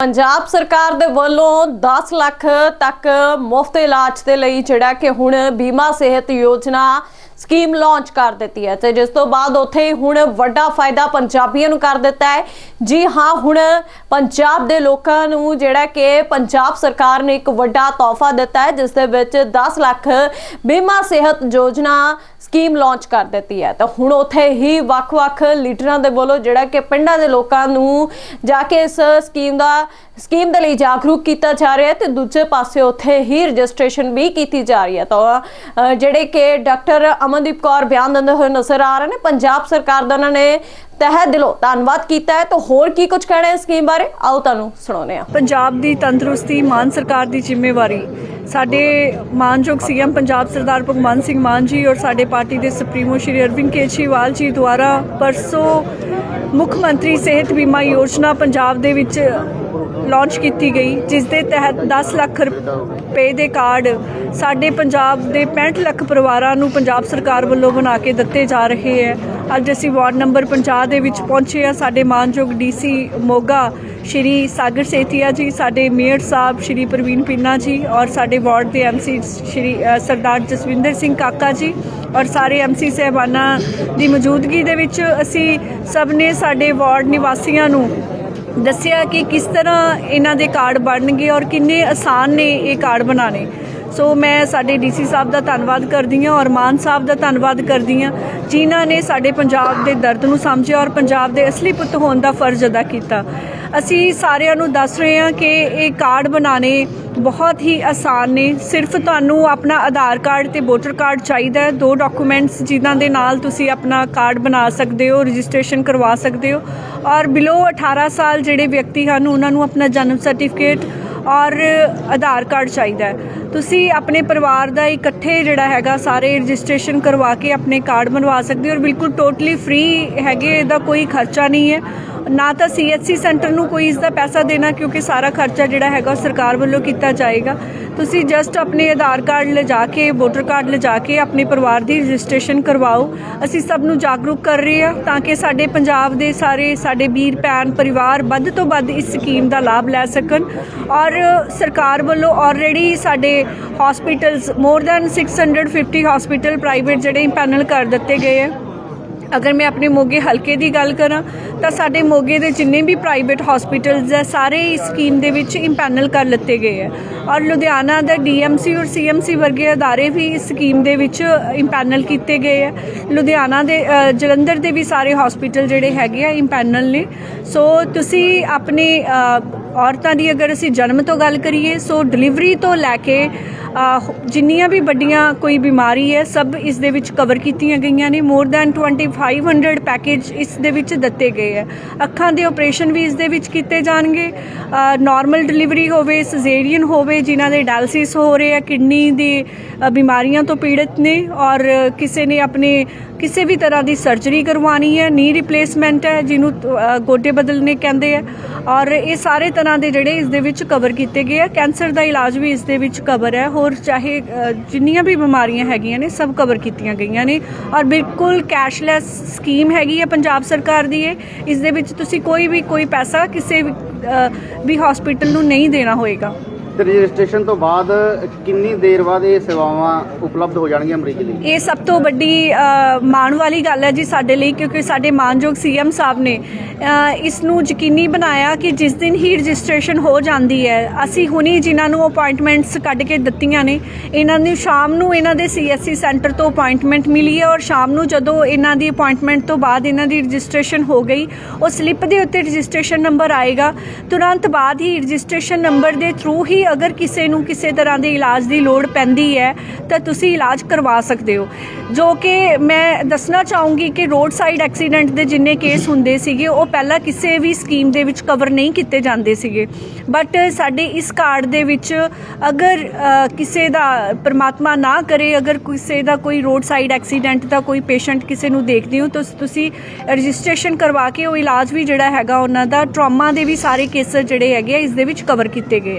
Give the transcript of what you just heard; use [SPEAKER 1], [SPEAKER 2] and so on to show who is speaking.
[SPEAKER 1] ਪੰਜਾਬ ਸਰਕਾਰ ਦੇ ਵੱਲੋਂ 10 ਲੱਖ ਤੱਕ ਮੁਫਤ ਇਲਾਜ ਦੇ ਲਈ ਜਿਹੜਾ ਕਿ ਹੁਣ ਬੀਮਾ ਸਿਹਤ ਯੋਜਨਾ ਸਕੀਮ ਲਾਂਚ ਕਰ ਦਿੱਤੀ ਹੈ ਤੇ ਜਿਸ ਤੋਂ ਬਾਅਦ ਉੱਥੇ ਹੁਣ ਵੱਡਾ ਫਾਇਦਾ ਪੰਜਾਬੀਆਂ ਨੂੰ ਕਰ ਦਿੱਤਾ ਹੈ। ਜੀ ਹਾਂ, ਹੁਣ ਪੰਜਾਬ ਦੇ ਲੋਕਾਂ ਨੂੰ ਜਿਹੜਾ ਕਿ ਪੰਜਾਬ ਸਰਕਾਰ ਨੇ ਇੱਕ ਵੱਡਾ ਤੋਹਫਾ ਦਿੱਤਾ ਹੈ, ਜਿਸ ਦੇ ਵਿੱਚ 10 ਲੱਖ ਬੀਮਾ ਸਿਹਤ ਯੋਜਨਾ ਸਕੀਮ ਲਾਂਚ ਕਰ ਦਿੱਤੀ ਹੈ। ਤਾਂ ਹੁਣ ਉੱਥੇ ਹੀ ਵੱਖ-ਵੱਖ ਲੀਡਰਾਂ ਦੇ ਵੱਲੋਂ ਜਿਹੜਾ ਕਿ ਪਿੰਡਾਂ ਦੇ ਲੋਕਾਂ ਨੂੰ ਜਾ ਕੇ ਇਸ ਸਕੀਮ ਦਾ, ਸਕੀਮ ਦੇ ਲਈ ਜਾਗਰੂਕ ਕੀਤਾ ਜਾ ਰਿਹਾ ਹੈ ਤੇ ਦੂਜੇ ਪਾਸੇ ਉੱਥੇ ਹੀ ਰਜਿਸਟ੍ਰੇਸ਼ਨ ਵੀ ਕੀਤੀ ਜਾ ਰਹੀ ਹੈ। ਤਾਂ ਜਿਹੜੇ ਕਿ ਡਾਕਟਰ ਅਮਨਦੀਪ ਕੌਰ ਬਿਆਨ ਦਿੰਦੇ ਹੋਏ ਨਜ਼ਰ ਆ ਰਹੇ ਨੇ। ਪੰਜਾਬ ਸਰਕਾਰ ਦਾ ਉਹਨਾਂ ਨੇ ਤਹਿ ਦਿਲੋਂ ਧੰਨਵਾਦ ਕੀਤਾ ਹੈ। ਤਾਂ ਹੋਰ ਕੀ ਕੁਝ ਕਹਿਣਾ ਹੈ ਸਕੀਮ ਬਾਰੇ? ਆਓ ਤੁਹਾਨੂੰ ਸੁਣਾਉਂਦੇ ਹਾਂ।
[SPEAKER 2] ਪੰਜਾਬ ਦੀ ਤੰਦਰੁਸਤੀ, ਮਾਨ ਸਰਕਾਰ ਦੀ ਜ਼ਿੰਮੇਵਾਰੀ। ਸਾਡੇ ਮਾਨਯੋਗ ਸੀਐਮ ਪੰਜਾਬ ਸਰਦਾਰ ਭਗਵੰਤ ਸਿੰਘ ਮਾਨ ਜੀ ਔਰ ਸਾਡੇ ਪਾਰਟੀ ਦੇ ਸੁਪਰੀਮੋ ਸ਼੍ਰੀ ਅਰਵਿੰਦ ਕੇਜਰੀਵਾਲ ਜੀ ਦੁਆਰਾ ਪਰਸੋਂ ਮੁੱਖ ਮੰਤਰੀ ਸਿਹਤ ਬੀਮਾ ਯੋਜਨਾ ਪੰਜਾਬ ਦੇ ਵਿੱਚ ਲਾਂਚ ਕੀਤੀ ਗਈ ਜਿਸ ਦੇ ਤਹਿਤ 10 ਲੱਖ ਰੁਪਏ ਦੇ ਕਾਰਡ ਸਾਡੇ ਪੰਜਾਬ ਦੇ 65 ਲੱਖ ਪਰਿਵਾਰਾਂ ਨੂੰ ਪੰਜਾਬ ਸਰਕਾਰ ਵੱਲੋਂ ਬਣਾ ਕੇ ਦਿੱਤੇ ਜਾ ਰਹੇ ਹੈ। ਅੱਜ ਅਸੀਂ ਵਾਰਡ ਨੰਬਰ 50 ਦੇ ਵਿੱਚ ਪਹੁੰਚੇ ਆ ਸਾਡੇ ਮਾਨਯੋਗ ਡੀਸੀ ਮੋਗਾ ਸ਼੍ਰੀ ਸਾਗਰ ਸੇਤੀਆ ਜੀ, ਸਾਡੇ ਮੇਅਰ ਸਾਹਿਬ ਸ਼੍ਰੀ ਪ੍ਰਵੀਨ ਪਿੰਨਾ ਜੀ ਔਰ ਸਾਡੇ ਵਾਰਡ ਦੇ ਐਮਸੀ ਸ਼੍ਰੀ ਸਰਦਾਰ ਜਸਵਿੰਦਰ ਸਿੰਘ ਕਾਕਾ ਜੀ ਔਰ ਸਾਰੇ ਐਮਸੀ ਸਹਿਬਾਨਾਂ ਦੀ ਮੌਜੂਦਗੀ ਦੇ ਵਿੱਚ ਅਸੀਂ ਸਭ ਨੇ ਸਾਡੇ ਵਾਰਡ ਨਿਵਾਸੀਆਂ ਨੂੰ ਦੱਸਿਆ ਕਿ ਕਿਸ ਤਰ੍ਹਾਂ ਇਹਨਾਂ ਦੇ ਕਾਰਡ ਬਣਨਗੇ ਔਰ ਕਿੰਨੇ ਆਸਾਨ ਨੇ ਇਹ ਕਾਰਡ ਬਣਾਉਣੇ। ਸੋ ਮੈਂ ਸਾਡੇ ਡੀਸੀ ਸਾਹਿਬ ਦਾ ਧੰਨਵਾਦ ਕਰਦੀ ਹਾਂ ਔਰ ਮਾਨ ਸਾਹਿਬ ਦਾ ਧੰਨਵਾਦ ਕਰਦੀ ਹਾਂ, ਜਿਨ੍ਹਾਂ ਨੇ ਸਾਡੇ ਪੰਜਾਬ ਦੇ ਦਰਦ ਨੂੰ ਸਮਝਿਆ ਔਰ ਪੰਜਾਬ ਦੇ ਅਸਲੀ ਪੁੱਤ ਹੋਣ ਦਾ ਫਰਜ਼ ਅਦਾ ਕੀਤਾ। ਅਸੀਂ ਸਾਰਿਆਂ ਨੂੰ ਦੱਸ ਰਹੇ ਹਾਂ ਕਿ ਇਹ ਕਾਰਡ ਬਣਾਉਣੇ ਬਹੁਤ ਹੀ ਆਸਾਨ ਨੇ। ਸਿਰਫ ਤੁਹਾਨੂੰ ਆਪਣਾ ਆਧਾਰ ਕਾਰਡ ਤੇ ਵੋਟਰ ਕਾਰਡ ਚਾਹੀਦਾ ਹੈ। ਦੋ ਡਾਕੂਮੈਂਟਸ ਜਿਨ੍ਹਾਂ ਦੇ ਨਾਲ ਤੁਸੀਂ ਆਪਣਾ ਕਾਰਡ ਬਣਾ ਸਕਦੇ ਹੋ, ਰਜਿਸਟ੍ਰੇਸ਼ਨ ਕਰਵਾ ਸਕਦੇ ਹੋ। ਔਰ ਬਿਲੋ 18 ਸਾਲ ਜਿਹੜੇ ਵਿਅਕਤੀ ਹਨ, ਉਹਨਾਂ ਨੂੰ ਆਪਣਾ ਜਨਮ ਸਰਟੀਫਿਕੇਟ ਔਰ ਆਧਾਰ ਕਾਰਡ ਚਾਹੀਦਾ ਤੁਸੀਂ ਆਪਣੇ ਪਰਿਵਾਰ ਦਾ ਇਕੱਠੇ ਜਿਹੜਾ ਹੈਗਾ, ਸਾਰੇ ਰਜਿਸਟ੍ਰੇਸ਼ਨ ਕਰਵਾ ਕੇ ਆਪਣੇ ਕਾਰਡ ਬਣਵਾ ਸਕਦੇ ਹੋ। ਔਰ ਬਿਲਕੁਲ ਟੋਟਲੀ ਫ੍ਰੀ ਹੈਗੇ, ਇਹਦਾ ਕੋਈ ਖਰਚਾ ਨਹੀਂ ਹੈ। ਨਾ ਤਾਂ ਸੀਐਚਸੀ ਸੈਂਟਰ ਨੂੰ ਕੋਈ ਇਸ ਦਾ ਪੈਸਾ ਦੇਣਾ ਕਿਉਂਕਿ ਸਾਰਾ ਖਰਚਾ ਜਿਹੜਾ ਹੈਗਾ ਉਹ ਸਰਕਾਰ ਵੱਲੋਂ ਕੀਤਾ ਜਾਏਗਾ। ਤੁਸੀਂ ਜਸਟ ਆਪਣੇ ਆਧਾਰ ਕਾਰਡ ਲਿਜਾ ਕੇ, ਵੋਟਰ ਕਾਰਡ ਲਿਜਾ ਕੇ ਆਪਣੇ ਪਰਿਵਾਰ ਦੀ ਰਜਿਸਟ੍ਰੇਸ਼ਨ ਕਰਵਾਓ। ਅਸੀਂ ਸਭ ਨੂੰ ਜਾਗਰੂਕ ਕਰ ਰਹੇ ਹਾਂ ਤਾਂ ਕਿ ਸਾਡੇ ਪੰਜਾਬ ਦੇ ਸਾਰੇ ਸਾਡੇ ਵੀਰ, ਭੈਣ, ਪਰਿਵਾਰ ਵੱਧ ਤੋਂ ਵੱਧ ਇਸ ਸਕੀਮ ਦਾ ਲਾਭ ਲੈ ਸਕਣ ਔਰ ਸਰਕਾਰ ਵੱਲੋਂ ਆਲਰੇਡੀ ਸਾਡੇ hospitals more than 650 hospital private ਜਿਹੜੇ ਪੈਨਲ ਕਰ ਦਿੱਤੇ ਗਏ ਹੈ। ਅਗਰ ਮੈਂ ਆਪਣੇ ਮੋਗੇ ਹਲਕੇ ਦੀ ਗੱਲ ਕਰਾਂ, ਤਾਂ ਸਾਡੇ ਮੋਗੇ ਦੇ ਜਿੰਨੇ ਵੀ ਪ੍ਰਾਈਵੇਟ ਹਸਪੀਟਲਸ ਹੈ, ਸਾਰੇ ਇਸ ਸਕੀਮ ਦੇ ਵਿੱਚ ਇੰਪੈਨਲ ਕਰ ਲਿੱਤੇ ਗਏ ਹੈ। ਔਰ ਲੁਧਿਆਣਾ ਦਾ ਡੀਐਮਸੀ ਔਰ ਸੀਐਮਸੀ ਵਰਗੇ ਅਦਾਰੇ ਵੀ ਇਸ ਸਕੀਮ ਦੇ ਵਿੱਚ ਇੰਪੈਨਲ ਕੀਤੇ ਗਏ ਹੈ। ਲੁਧਿਆਣਾ ਦੇ ਜਲੰਧਰ ਦੇ ਵੀ ਸਾਰੇ ਹਸਪੀਟਲ ਜਿਹੜੇ ਹੈਗੇ ਆ ਇੰਪੈਨਲ ਨੇ। ਸੋ ਤੁਸੀਂ ਆਪਣੇ ਔਰਤਾਂ ਦੀ ਅਗਰ ਅਸੀਂ ਜਨਮ ਤੋਂ ਗੱਲ ਕਰੀਏ, ਸੋ ਡਿਲੀਵਰੀ ਤੋਂ ਲੈ ਕੇ ਜਿੰਨੀਆਂ ਵੀ ਵੱਡੀਆਂ ਕੋਈ ਬਿਮਾਰੀ ਹੈ, ਸਭ ਇਸ ਦੇ ਵਿੱਚ ਕਵਰ ਕੀਤੀਆਂ ਗਈਆਂ ਨੇ। ਮੋਰ ਦੈਨ 2500 ਪੈਕੇਜ ਇਸ ਦੇ ਵਿੱਚ ਦਿੱਤੇ ਗਏ ਹੈ। ਅੱਖਾਂ ਦੇ ਆਪਰੇਸ਼ਨ ਵੀ ਇਸ ਦੇ ਵਿੱਚ ਕੀਤੇ ਜਾਣਗੇ। ਨਾਰਮਲ ਡਿਲੀਵਰੀ ਹੋਵੇ ਸਜ਼ੇਰੀਅਨ ਹੋਵੇ, ਜਿਨ੍ਹਾਂ ਦੇ ਡਾਇਲਿਸਿਸ ਹੋ ਰਹੇ ਆ ਕਿਡਨੀ ਦੀ ਬਿਮਾਰੀਆਂ ਤੋਂ ਪੀੜਤ ਨੇ ਔਰ ਕਿਸੇ ਨੇ ਆਪਣੇ, ਕਿਸੇ ਵੀ ਤਰ੍ਹਾਂ ਦੀ ਸਰਜਰੀ ਕਰਵਾਉਣੀ ਹੈ ਨੀ ਰਿਪਲੇਸਮੈਂਟ ਹੈ, ਜਿਹਨੂੰ ਗੋਡੇ ਬਦਲਨੇ ਕਹਿੰਦੇ ਆ ਔਰ ਇਹ ਸਾਰੇ ਤਰ੍ਹਾਂ ਦੇ ਜਿਹੜੇ ਇਸ ਦੇ ਵਿੱਚ ਕਵਰ ਕੀਤੇ ਗਏ ਆ। ਕੈਂਸਰ ਦਾ ਇਲਾਜ ਵੀ ਇਸ ਦੇ ਵਿੱਚ ਕਵਰ ਹੈ। ਹੋਰ ਚਾਹੇ ਜਿੰਨੀਆਂ ਵੀ ਬਿਮਾਰੀਆਂ ਹੈਗੀਆਂ ਨੇ ਸਭ ਕਵਰ ਕੀਤੀਆਂ ਗਈਆਂ ਨੇ। ਔਰ ਬਿਲਕੁਲ ਕੈਸ਼ਲੈਸ ਸਕੀਮ ਹੈਗੀ ਹੈ ਪੰਜਾਬ ਸਰਕਾਰ ਦੀ ਇਹ। ਇਸ ਦੇ ਵਿੱਚ ਤੁਸੀਂ ਕੋਈ ਵੀ ਕੋਈ ਪੈਸਾ ਕਿਸੇ ਵੀ, ਅ, ਵੀ ਹਸਪੀਟਲ ਨੂੰ ਨਹੀਂ ਦੇਣਾ ਹੋਏਗਾ।
[SPEAKER 3] ਤੇ ਰਜਿਸਟ੍ਰੇਸ਼ਨ ਤੋਂ ਬਾਅਦ ਕਿੰਨੀ ਦੇਰ ਬਾਅਦ ਇਹ ਸੇਵਾਵਾਂ ਉਪਲਬਧ ਹੋ ਜਾਣਗੀਆਂ ਮਰੀਜ਼ ਲਈ?
[SPEAKER 2] ਇਹ ਸਭ ਤੋਂ ਵੱਡੀ ਅ, ਮਾਣ ਵਾਲੀ ਗੱਲ ਹੈ ਜੀ ਸਾਡੇ ਲਈ ਕਿਉਂਕਿ ਸਾਡੇ ਮਾਨਯੋਗ ਸੀਐਮ ਸਾਹਿਬ ਨੇ ਅ, ਇਸ ਨੂੰ ਯਕੀਨੀ ਬਣਾਇਆ ਕਿ ਜਿਸ ਦਿਨ ਹੀ ਰਜਿਸਟ੍ਰੇਸ਼ਨ ਹੋ ਜਾਂਦੀ ਹੈ ਅਸੀਂ ਹੁਣੀ ਜਿਨ੍ਹਾਂ ਨੂੰ ਅਪਾਇੰਟਮੈਂਟਸ ਕੱਢ ਕੇ ਦਿੱਤੀਆਂ ਨੇ ਇਹਨਾਂ ਨੂੰ ਸ਼ਾਮ ਨੂੰ ਇਹਨਾਂ ਦੇ ਸੀਐਸਸੀ ਸੈਂਟਰ ਤੋਂ ਅਪਾਇੰਟਮੈਂਟ ਮਿਲੀ ਹੈ ਔਰ ਸ਼ਾਮ ਨੂੰ ਜਦੋਂ ਇਹਨਾਂ ਦੀ ਅਪਾਇੰਟਮੈਂਟ ਤੋਂ ਬਾਅਦ ਇਹਨਾਂ ਦੀ ਰਜਿਸਟ੍ਰੇਸ਼ਨ ਹੋ ਗਈ ਉਹ ਸਲਿੱਪ ਦੇ ਉੱਤੇ ਰਜਿਸਟ੍ਰੇਸ਼ਨ ਨੰਬਰ ਆਏਗਾ ਤੁਰੰਤ ਬਾਅਦ ਹੀ ਰਜਿਸਟ੍ਰੇਸ਼ਨ ਨੰਬਰ ਦੇ ਥਰੂ ਹੀ ਅਗਰ ਕਿਸੇ ਨੂੰ ਕਿਸੇ ਤਰ੍ਹਾਂ ਦੇ ਇਲਾਜ ਦੀ ਲੋੜ ਪੈਂਦੀ ਹੈ, ਤਾਂ ਤੁਸੀਂ ਇਲਾਜ ਕਰਵਾ ਸਕਦੇ ਹੋ। ਜੋ ਕਿ ਮੈਂ ਦੱਸਣਾ ਚਾਹੂੰਗੀ ਕਿ ਰੋਡ ਸਾਈਡ ਐਕਸੀਡੈਂਟ ਦੇ ਜਿੰਨੇ ਕੇਸ ਹੁੰਦੇ ਸੀਗੇ, ਉਹ ਪਹਿਲਾਂ ਕਿਸੇ ਵੀ ਸਕੀਮ ਦੇ ਵਿੱਚ ਕਵਰ ਨਹੀਂ ਕੀਤੇ ਜਾਂਦੇ ਸੀਗੇ। ਬਟ ਸਾਡੇ ਇਸ ਕਾਰਡ ਦੇ ਵਿੱਚ ਅਗਰ ਕਿਸੇ ਦਾ ਪਰਮਾਤਮਾ ਨਾ ਕਰੇ, ਅਗਰ ਕਿਸੇ ਦਾ ਕੋਈ ਰੋਡ ਸਾਈਡ ਐਕਸੀਡੈਂਟ ਦਾ ਕੋਈ ਪੇਸ਼ੈਂਟ ਕਿਸੇ ਨੂੰ ਦੇਖਦੇ ਹੋ, ਤਾਂ ਤੁਸੀਂ ਰਜਿਸਟ੍ਰੇਸ਼ਨ ਕਰਵਾ ਕੇ ਉਹ ਇਲਾਜ ਵੀ ਜਿਹੜਾ ਹੈਗਾ, ਉਹਨਾਂ ਦਾ ਟਰਾਮਾ ਦੇ ਵੀ ਸਾਰੇ ਕੇਸ ਜਿਹੜੇ ਹੈਗੇ ਆ, ਇਸ ਦੇ ਵਿੱਚ ਕਵਰ ਕੀਤੇ ਗਏ